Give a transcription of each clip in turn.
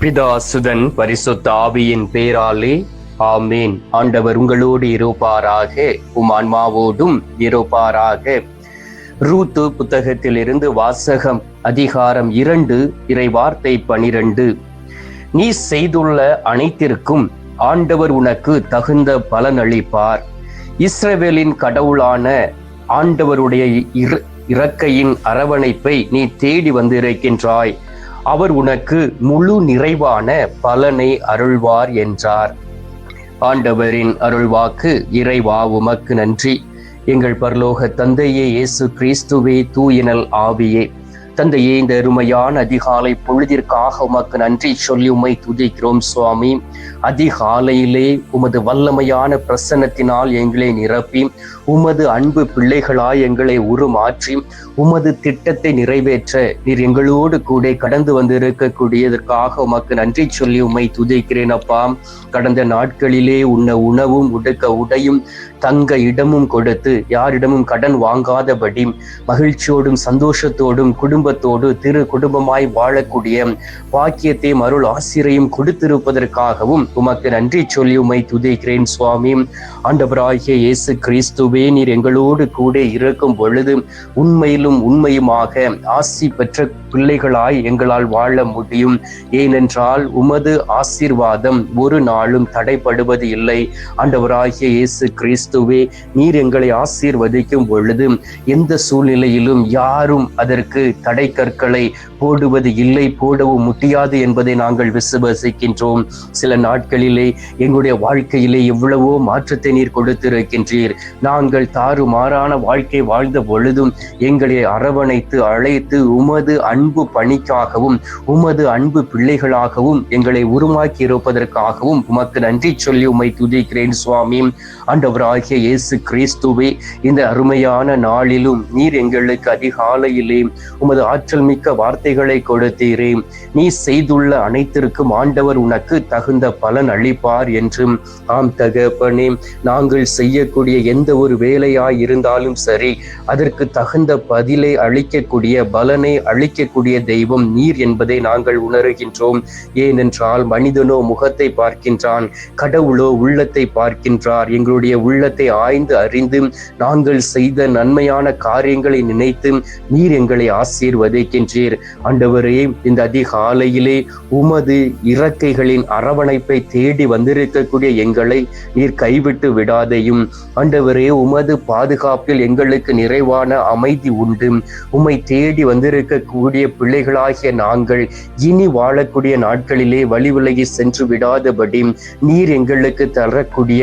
பிதாசுதன் பரிசுத்த ஆவியின் பேராலே ஆமேன். ஆண்டவர் உங்களோடு இருப்பாராக உம் ஆன்மாவோடும் இருப்பாராக. ரூத்து புத்தகத்திலிருந்து வாசகம் அதிகாரம் இரண்டு இறை வார்த்தை பனிரெண்டு. நீ செய்துள்ள அனைத்திற்கும் ஆண்டவர் உனக்கு தகுந்த பலனளிப்பார். இஸ்ரவேலின் கடவுளான ஆண்டவருடைய இறக்கையின் அரவணைப்பை நீ தேடி வந்திருக்கின்றாய். அவர் உனக்கு முழு நிறைவான பலனை அருள்வார் என்றார். ஆண்டவரின் அருள்வாக்கு இறைவா உமக்கு நன்றி. எங்கள் பரலோக தந்தையே இயேசு கிறிஸ்துவே தூயினல் ஆவியே. தந்தையே இந்த அருமையான அதிகாலை பொழுதிற்காக உமக்கு நன்றி சொல்லி உமை துதிக்கிறோம் சுவாமி. அதிகாலையிலே உமது வல்லமையான பிரசன்னத்தினால் எங்களை நிரப்பி உமது அன்பு பிள்ளைகளாய் எங்களை உருமாற்றி உமது திட்டத்தை நிறைவேற்ற நீர் எங்களோடு கூட கடந்து வந்திருக்கக்கூடியதற்காக உமக்கு நன்றி சொல்லி உம்மை துதிக்கிறேன் அப்பா. கடந்த நாட்களிலே உன்ன உணவும் உடுக்க உடையும் தங்க இடமும் கொடுத்து யாரிடமும் கடன் வாங்காதபடி மகிழ்ச்சியோடும் சந்தோஷத்தோடும் குடும்பத்தோடு திரு குடும்பமாய் வாழக்கூடிய வாக்கியத்தை மருள் ஆசிரியம் கொடுத்திருப்பதற்காகவும் உமக்கு நன்றி சொல்லி உமை துதிக்கிறேன் சுவாமி. ஆண்டவராகிய இயேசு கிறிஸ்துவே நீர் எங்களோடு கூட இருக்கும் பொழுது உண்மையிலும் உண்மையுமாக ஆசி பெற்ற பிள்ளைகளாய் எங்களால் வாழ முடியும். ஏனென்றால் உமது ஆசீர்வாதம் ஒரு நாளும் தடைப்படுவது இல்லை. ஆண்டவராகிய இயேசு கிறிஸ்துவே நீர் எங்களை ஆசீர்வதிக்கும் பொழுது எந்த சூழ்நிலையிலும் யாரும் அதற்கு தடை கற்களை போடுவது இல்லை போடவும் முடியாது என்பதை நாங்கள் விசுவசிக்கின்றோம். சில நாள் நாட்களிலே எங்களுடைய வாழ்க்கையிலே எவ்வளவோ மாற்றத்தை நீர் கொடுத்திருக்கின்றீர். நாங்கள் தாறுமாறான வாழ்க்கை வாழ்ந்த பொழுதும் எங்களை அரவணைத்து அழைத்து உமது அன்பு பணிக்காகவும் உமது அன்பு பிள்ளைகளாகவும் எங்களை உருவாக்கி இருப்பதற்காகவும் உமக்கு நன்றி சொல்லி உமை துதிக்கிறேன் சுவாமி. ஆண்டவராகிய இயேசு கிறிஸ்துவை இந்த அருமையான நாளிலும் நீர் எங்களுக்கு அதிகாலையிலே உமது ஆற்றல் மிக்க வார்த்தைகளை கொடுத்தீரே. நீ செய்துள்ள அனைத்திற்கும் ஆண்டவர் உனக்கு தகுந்த பலன் அளிப்பார் என்றும் ஆம் தகப்பனே நாங்கள் செய்யக்கூடிய எந்த ஒரு வேலையாய் இருந்தாலும் சரி அதற்கு தகுந்த பதிலை அளிக்கக்கூடிய பலனை அளிக்கக்கூடிய தெய்வம் நீர் என்பதை நாங்கள் உணர்கின்றோம். ஏனென்றால் மனிதனோ முகத்தை பார்க்கின்றான் கடவுளோ உள்ளத்தை பார்க்கின்றார். எங்களுடைய உள்ளத்தை ஆய்ந்து அறிந்து நாங்கள் செய்த நன்மையான காரியங்களை நினைத்து நீர் எங்களை ஆசீர்வதிக்கின்றீர். ஆண்டவரே இந்த அதிகாலையிலே உமது இறக்கைகளின் அரவணைப்பை தேடி வந்திருக்கக்கூடிய எங்களை நீர் கைவிட்டு விடாதையும். ஆண்டவரே உமது பாதுகாப்பில் எங்களுக்கு நிறைவான அமைதி உண்டு. உம்மை தேடி வந்திருக்கக்கூடிய பிள்ளைகளாகிய நாங்கள் இனி வாழக்கூடிய நாட்களிலே வழி விலகி சென்று விடாதபடி நீர் எங்களுக்கு தரக்கூடிய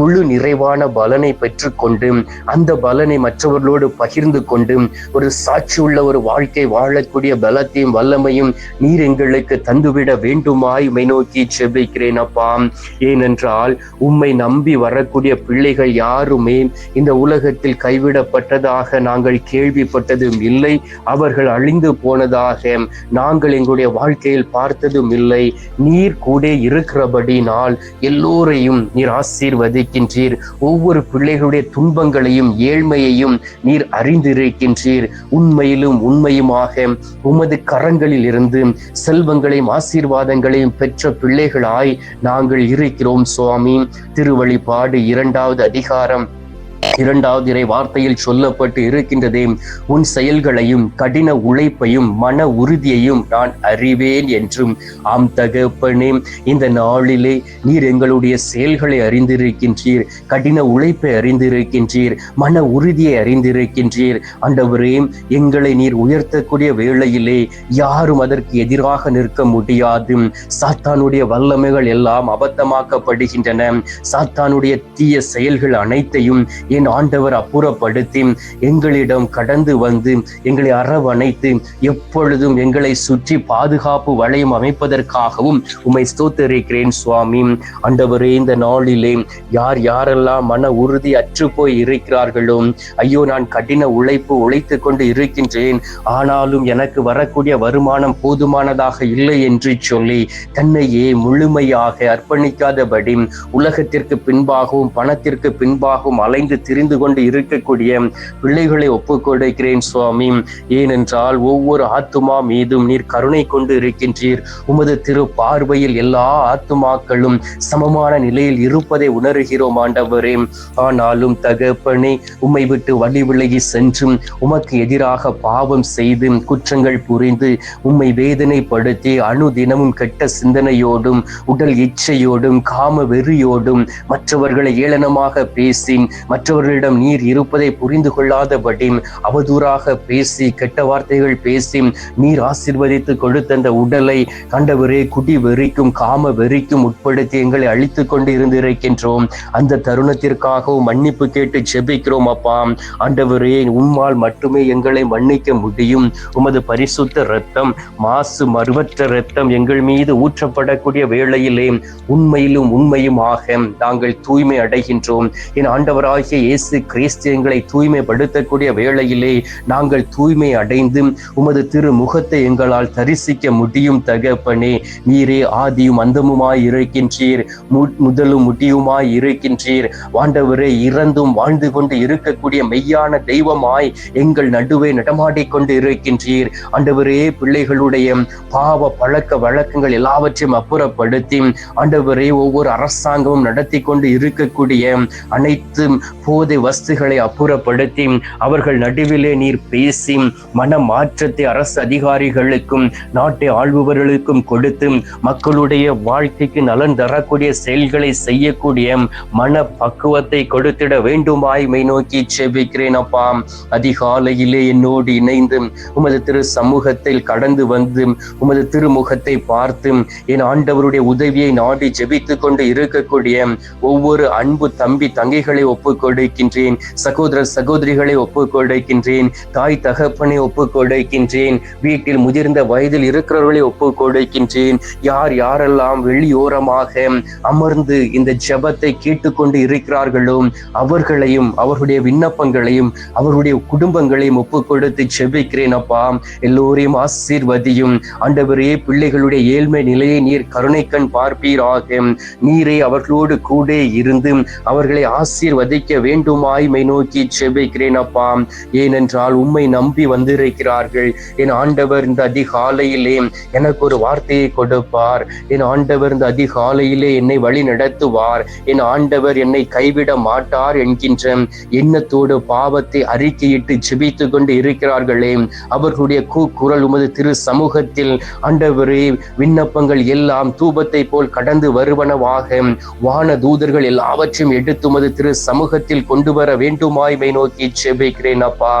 முழு நிறைவான பலனை பெற்றுக்கொண்டு அந்த பலனை மற்றவர்களோடு பகிர்ந்து கொண்டு ஒரு சாட்சியுள்ள ஒரு வாழ்க்கை வாழக்கூடிய பலத்தையும் வல்லமையும் நீர் எங்களுக்கு தந்துவிட வேண்டுமாய் மை நோக்கி செபிக்கிறேன். அப்பா ஏனென்றால் உம்மை நம்பி வரக்கூடிய பிள்ளைகள் யாருமே இந்த உலகத்தில் கைவிடப்பட்டதாக நாங்கள் கேள்விப்பட்டதும் இல்லை. அவர்கள் அழிந்து போனதாக நாங்கள் எங்களுடைய வாழ்க்கையில் பார்த்ததும் இல்லை. நீர் கூட இருக்கிறபடினால் எல்லோரையும் நீர் ஆசீர்வதிக்கின்றீர். ஒவ்வொரு பிள்ளைகளுடைய துன்பங்களையும் ஏழ்மையையும் நீர் அறிந்திருக்கின்றீர். உண்மையிலும் உண்மையுமாக உமது கரங்களில் இருந்து செல்வங்களையும் ஆசீர்வாதங்களையும் பெற்ற பிள்ளைகளாய் நாங்கள் இருக்கிறோம் சுவாமி. திருவழிபாடு இரண்டாவது அதிகாரம் இரண்டாவது இறை வார்த்தையில் சொல்லப்பட்டு இருக்கின்றதே உன் செயல்களையும் கடின உழைப்பையும் மன உறுதியையும் நான் அறிவேன் என்றும். ஆம் தகப்பனே இந்த நாளிலே நீர் எங்களுடைய செயல்களை அறிந்திருக்கின்றீர் கடின உழைப்பை அறிந்திருக்கின்றீர் மன உறுதியை அறிந்திருக்கின்றீர். அண்டவரே எங்களை நீர் உயர்த்தக்கூடிய வேளையிலே யாரும் அதற்கு எதிராக நிற்க முடியாது. சாத்தானுடைய வல்லமைகள் எல்லாம் அபத்தமாக்கப்படுகின்றன. சாத்தானுடைய தீய செயல்கள் அனைத்தையும் என் ஆண்டவர் அப்புறப்படுத்தி எங்களிடம் கடந்து வந்து எங்களை அரவணைத்து எப்பொழுதும் எங்களை சுற்றி பாதுகாப்பு வளையம் அமைப்பதற்காகவும் உம்மை ஸ்தோத்தரிக்கிறேன் சுவாமி. ஆண்டவரே இந்த நாளிலே யார் யாரெல்லாம் மன உறுதி அற்று போய் இருக்கிறார்களோ ஐயோ நான் கடின உழைப்பு உழைத்து கொண்டு இருக்கின்றேன். ஆனாலும் எனக்கு வரக்கூடிய வருமானம் போதுமானதாக இல்லை என்று சொல்லி தன்னையே முழுமையாக அர்ப்பணிக்காதபடி உலகத்திற்கு பின்பாகவும் பணத்திற்கு பின்பாகவும் அலைந்து தெரிந்து கொண்டு இருக்கக்கூடிய பிள்ளைகளை ஒப்புக்கொடுக்கிறேன் சுவாமி. ஏனென்றால் ஒவ்வொரு ஆத்துமா மீதும் நீர் கருணை கொண்டு இருக்கின்றீர். உமது திரு பார்வையில் எல்லா ஆத்துமாக்களும் சமமான நிலையில் இருப்பதை உணர்கிறோம் ஆண்டவரே. ஆனாலும் தகப்பனே உம்மை விட்டு வழி விலகி சென்றும் உமக்கு எதிராக பாவம் செய்து குற்றங்கள் புரிந்து உம்மை வேதனைப்படுத்தி அணு தினமும் கெட்ட சிந்தனையோடும் உடல் இச்சையோடும் காம வெறியோடும் மற்றவர்களை ஏளனமாக பேசி மற்ற மற்றவர்களிடம் நீர் இருப்பதை புரிந்து கொள்ளாதபடி அவதூறாக பேசி கெட்ட வார்த்தைகள் பேசி நீர் ஆசிர்வதித்து கொடுத்த அந்த உடலை கண்டவரே குடி வெறிக்கும் காம வெறிக்கும் உட்படுத்தி எங்களை அழித்து கொண்டு இருந்திருக்கின்றோம் அந்த தருணத்திற்காகவும் மன்னிப்பு கேட்டு ஜெபிக்கிறோம் அப்பா. ஆண்டவரே உம்மால் மட்டுமே எங்களை மன்னிக்க முடியும். உமது பரிசுத்த ரத்தம் மாசு மறுவற்ற ரத்தம் எங்கள் மீது ஊற்றப்படக்கூடிய வேளையிலே உண்மையிலும் உண்மையுமாக நாங்கள் தூய்மை அடைகின்றோம். என் ஆண்டவராகிய இயேசு கிறிஸ்து எங்களை தூய்மைப்படுத்தக்கூடிய வேளையிலே நாங்கள் தூய்மை அடைந்து உமது திரு முகத்தை எங்களால் தரிசிக்க முடியும் தகப்பனே. நீரே ஆதியும் அந்தமுமாய் இருக்கின்றீர். மு- முதலும் முடியுமாய் இருக்கின்றீர். வாண்டவரே இறந்தும் வாழ்ந்து கொண்டு இருக்கக்கூடிய மெய்யான தெய்வமாய் எங்கள் நடுவே நடமாடிக்கொண்டு இருக்கின்றீர். ஆண்டவரே பிள்ளைகளுடைய பாவ பழக்க வழக்கங்கள் எல்லாவற்றையும் அப்புறப்படுத்தி ஆண்டவரே ஒவ்வொரு அரசாங்கமும் நடத்தி கொண்டு இருக்கக்கூடிய அனைத்து போதை வஸ்துகளை அப்புறப்படுத்தி அவர்கள் நடுவிலே நீர் பேசி மன மாற்றத்தை அரசு அதிகாரிகளுக்கும் நாட்டை ஆள்பவர்களுக்கும் கொடுத்து மக்களுடைய வாழ்க்கைக்கு நலன் தரக்கூடிய செயல்களை செய்யக்கூடிய மன பக்குவத்தை கொடுத்திட வேண்டுமாய் மை நோக்கி செபிக்கிறேன் அப்பா. அதிகாலையிலே என்னோடு இணைந்து உமது திரு சமூகத்தில் கடந்து வந்து உமது திருமுகத்தை பார்த்து என் ஆண்டவருடைய உதவியை நாடி ஜெபித்துக் கொண்டு இருக்கக்கூடிய ஒவ்வொரு அன்பு தம்பி தங்கைகளை ஒப்புக்கொள் ஒப்புக்கொடுக்கின்றேன் சகோதர சகோதரிகளை ஒப்புக்கொடுக்கின்றேன் தாய் தகப்பனை ஒப்புக்கொடுக்கின்றேன் வீட்டில் முதிர்ந்த வயதில் இருக்கிறவர்களை ஒப்புக்கொடுக்கின்றேன் யார் யாரெல்லாம் வெளியோரமாக அமர்ந்து இந்த ஜபத்தை கேட்டுக்கொண்டு இருக்கிறார்களோ அவர்களையும் அவர்களுடைய விண்ணப்பங்களையும் அவர்களுடைய குடும்பங்களையும் ஒப்புக்கொடுத்து ஜெபிக்கிறேன் அப்பா. எல்லோரையும் ஆசீர்வதியும். ஆண்டவரே பிள்ளைகளுடைய ஏழ்மை நிலையை நீர் கருணை கண் பார்ப்பீராக. நீரை அவர்களோடு கூட இருந்து அவர்களை ஆசீர்வதிக்க வேண்டுமாய் மை நோக்கி செபிக்கிறேன் அப்பா ஏனென்றால் உம்மை நம்பி வந்திருக்கிறார்கள். என் ஆண்டவர் இந்த அதிகாலையிலே எனக்கு ஒரு வார்த்தையை கொடுப்பார். என் ஆண்டவர் இந்த அதிகாலையிலே என்னை வழி நடத்துவார். என் ஆண்டவர் என்னை கைவிட மாட்டார் என்கின்ற எண்ணத்தோடு பாவத்தை அறிக்கையிட்டு ஜெபித்து கொண்டு இருக்கிறார்களே. அவர்களுடைய கூக்குரல் உமது திரு சமூகத்தில் ஆண்டவரே விண்ணப்பங்கள் எல்லாம் தூபத்தை போல் கடந்து வருவனவாக. வான தூதர்கள் எல்லாவற்றையும் எடுத்து உமது திரு சமூகத்தில் உலகத்தில் கொண்டு வர வேண்டுமாய்மை நோக்கி செபிக்கிறேன் அப்பா.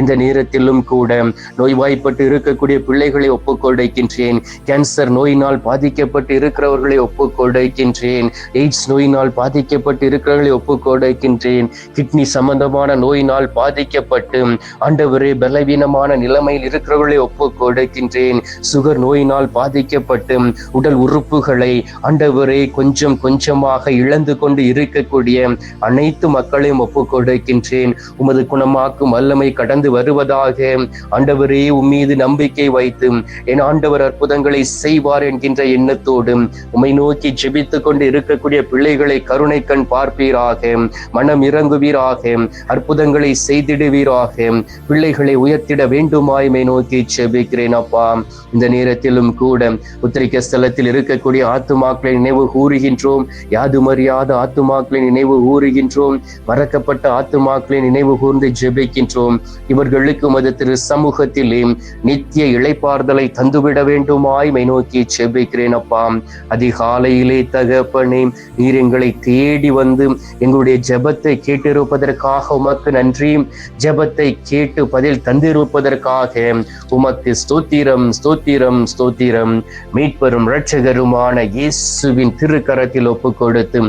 இந்த நேரத்திலும் கூட நோய்வாய்ப்பட்டு இருக்கக்கூடிய பிள்ளைகளை ஒப்புக்கொடுக்கின்றேன். கேன்சர் நோயினால் பாதிக்கப்பட்டு இருக்கிறவர்களை ஒப்புக்கொடுக்கின்றேன். எய்ட்ஸ் நோயினால் பாதிக்கப்பட்டு இருக்கிறவர்களை ஒப்புக்கொடுக்கின்றேன். கிட்னி சம்பந்தமான நோயினால் பாதிக்கப்பட்டு ஆண்டவரே பலவீனமான நிலைமையில் இருக்கிறவர்களை ஒப்புக்கொடுக்கின்றேன். சுகர் நோயினால் பாதிக்கப்பட்டு உடல் உறுப்புகளை ஆண்டவரே கொஞ்சம் கொஞ்சமாக இழந்து கொண்டு இருக்கக்கூடிய அனைத்து மக்கள் மக்களையும் ஒப்புக் கொடுக்கின்றேன் உமது குணமாக்கும் வல்லமை கடந்து வருவதாக ஆண்டவரே உம்மீது நம்பிக்கை வைத்து என் ஆண்டவர் அற்புதங்களை செய்வார் என்கின்ற எண்ணத்தோடு உமை நோக்கி ஜெபித்துக் கொண்டு இருக்கக்கூடிய பிள்ளைகளை கருணை கண் பார்ப்பீராக. மனம் இறங்குவீராக. அற்புதங்களை செய்திடுவீராக. பிள்ளைகளை உயர்த்திட வேண்டுமாய்மை நோக்கி செபிக்கிறேன் அப்பா. இந்த நேரத்திலும் கூட உத்திரிக்க ஸ்தலத்தில் இருக்கக்கூடிய ஆத்துமாக்களை நினைவு கூறுகின்றோம். யாதுமறியாத ஆத்துமாக்களை நினைவு கூறுகின்றோம். மறக்கப்பட்ட ஆத்துமாக்களை நினைவு கூர்ந்து ஜெபிக்கின்றோம். இவர்களுக்கு உமது திரு சமூகத்திலே நித்திய இழைப்பார்தலை தந்துவிட வேண்டுமாய் மை நோக்கி ஜெபிக்கிறேன் அப்பா. அதிகாலையிலே தகப்பனே நீர் எங்களை தேடி வந்து எங்களுடைய ஜெபத்தை கேட்டிருப்பதற்காக உமக்கு நன்றி. ஜெபத்தை கேட்டு பதில் தந்திருப்பதற்காக உமக்கு ஸ்தோத்திரம் ஸ்தோத்திரம் ஸ்தோத்திரம். மீட்பெரும் இரட்சகருமான இயேசுவின் திருக்கரத்தில் ஒப்பு கொடுத்து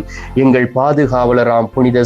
எங்கள் பாதுகாவலராம் புனித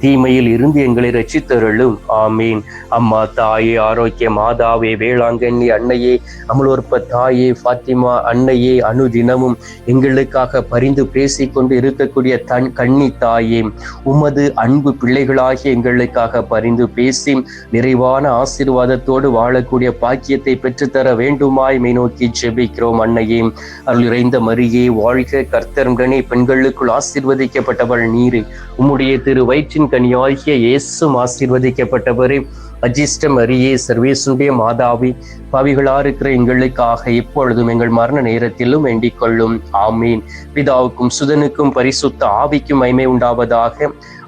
தீமையில் இருந்து எங்களை ரட்சித்தருளும். ஆமீன். அம்மா தாயே ஆரோக்கிய மாதாவே வேளாங்கண்ணி அன்னையே அமலோற்ப தாயே ஃபாத்திமா அன்னையே அனுதினமும் எங்களுக்காக பரிந்து பேசிக்கொண்டு இருக்கக்கூடிய தன் கண்ணி தாயே உமது அன்பு பிள்ளைகளாகிய எங்களுக்காக பரிந்து பேசி நிறைவான ஆசீர்வாதத்தோடு வாழக்கூடிய பாக்கியத்தை பெற்றுத்தர வேண்டுமாய் மை நோக்கி ஜெபிக்கிறோம் அன்னையே. அருள் இறைந்த மரியே வாழ்க கர்த்தருடனே பெண்களுக்குள் ஆசீர்வதிக்கப்பட்டவள் நீர். உம்முடைய திரு வயிற்றின் கனியாகிய இயேசும் ஆசீர்வதிக்கப்பட்டவரே. அஜிஷ்டம் அரியே சர்வேசுடைய மாதாவி பாவிகளா இருக்கிற எங்களுக்காக எப்பொழுதும் எங்கள் மரண நேரத்திலும் வேண்டிக் கொள்ளும். ஆமீன். பிதாவுக்கும் சுதனுக்கும் பரிசுத்த ஆவிக்கும் மைமை உண்டாவதாக.